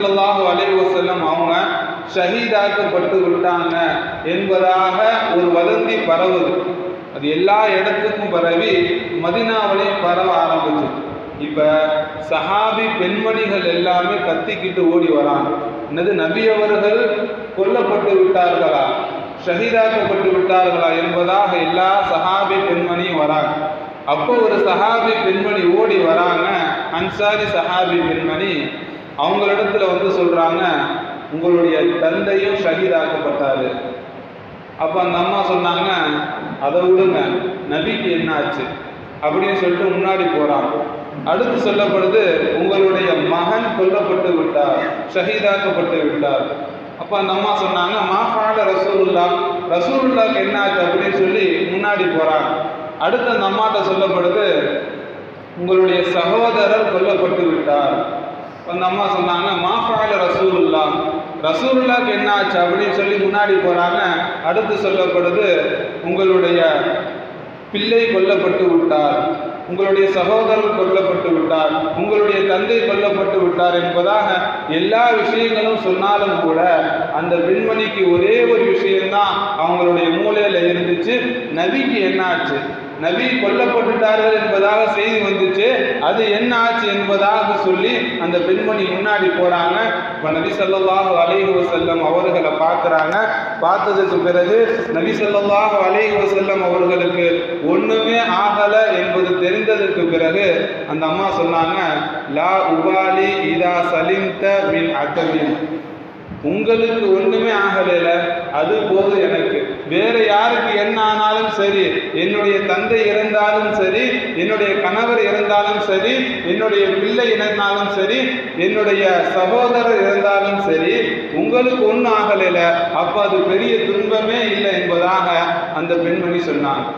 ஸல்லல்லாஹு அலைஹி வஸல்லம் அவங்க ஷஹீதாக்கப்பட்டு விட்டாங்க என்பதாக ஒரு வதந்தி பரவுது. அது எல்லா இடத்துக்கும் பரவி மதினாவிலையும் பரவ ஆரம்பிச்சு. இப்ப சஹாபி பெண்மணிகள் எல்லாமே கத்திக்கிட்டு ஓடி வராங்க. என்னது நபி அவர்கள் கொல்லப்பட்டு விட்டார்களா? ஷஹீதாக்கப்பட்டு விட்டார்களா என்பதாக எல்லா சஹாபி பெண்மணியும் வராங்க. அப்போ ஒரு சஹாபி பெண்மணி ஓடி வராங்க. அன்சாரி சஹாபி பெண்மணி அவங்களிடத்துல வந்து சொல்றாங்க உங்களுடைய தந்தையும் ஷஹீதாக்கப்பட்டாரு அப்ப அந்த அம்மா சொன்னாங்க அதை விடுங்க நபிக்கு என்ன ஆச்சு அப்படின்னு சொல்லிட்டு முன்னாடி போறாங்க அடுத்து சொல்லப்படுது உங்களுடைய மகன் கொல்லப்பட்டு விட்டார் ஷஹீதாக்கப்பட்டு விட்டார். அப்ப அந்த அம்மா சொன்னாங்க மாஃபாட ரசூலுல்லா ரசூலுல்லாக்கு என்ன ஆச்சு அப்படின்னு சொல்லி முன்னாடி போறாங்க அடுத்து அந்த அம்மாட்ட சொல்லப்படுது உங்களுடைய சகோதரர் கொல்லப்பட்டு விட்டார். அந்த அம்மா சொன்னாங்க மாஃபால ரசூலுல்லா ரசூலுல்லாக்கு என்ன ஆச்சு அப்படின்னு சொல்லி முன்னாடி போகிறாங்க அடுத்து சொல்லப்படுது உங்களுடைய பிள்ளை கொல்லப்பட்டு விட்டார். உங்களுடைய சகோதரர் கொல்லப்பட்டு விட்டார். உங்களுடைய தந்தை கொல்லப்பட்டு விட்டார் என்பதாக எல்லா விஷயங்களும் சொன்னாலும் கூட அந்த பெண்மணிக்கு ஒரே ஒரு விஷயம்தான் அவங்களுடைய மூலையில் இருந்துச்சு. நபிக்கு என்னாச்சு? நபி கொல்லப்பட்டுட்டார்கள் என்பதாக செய்தி வந்துச்சு. அது என்ன ஆச்சு என்பதாக சொல்லி அந்த பெண்மணி முன்னாடி போறாங்க. இப்ப நபி ஸல்லல்லாஹு அலைஹி வசல்லம் அவர்களை பார்க்கறாங்க. பார்த்ததுக்கு பிறகு நபி ஸல்லல்லாஹு அலைஹி வசல்லம் அவர்களுக்கு ஒண்ணுமே ஆகல என்பது தெரிந்ததற்கு பிறகு அந்த அம்மா சொன்னாங்க லா உபாலி இதா சலிம்த மின் அகமின் உங்களுக்கு ஒண்ணுமே ஆகலைல அது போது எனக்கு. வேற யாருக்கு என்ன சரி என்னுடைய தந்தை இறந்தாலும் சரி என்னுடைய கணவர் இறந்தாலும் சரி என்னுடைய பிள்ளை இறந்தாலும் சரி என்னுடைய சகோதரர் இறந்தாலும் சரி உங்களுக்கு ஒன்றும் ஆகலைல அப்போ அது பெரிய துன்பமே இல்லை என்பதாக அந்த பெண்மணி சொன்னாங்க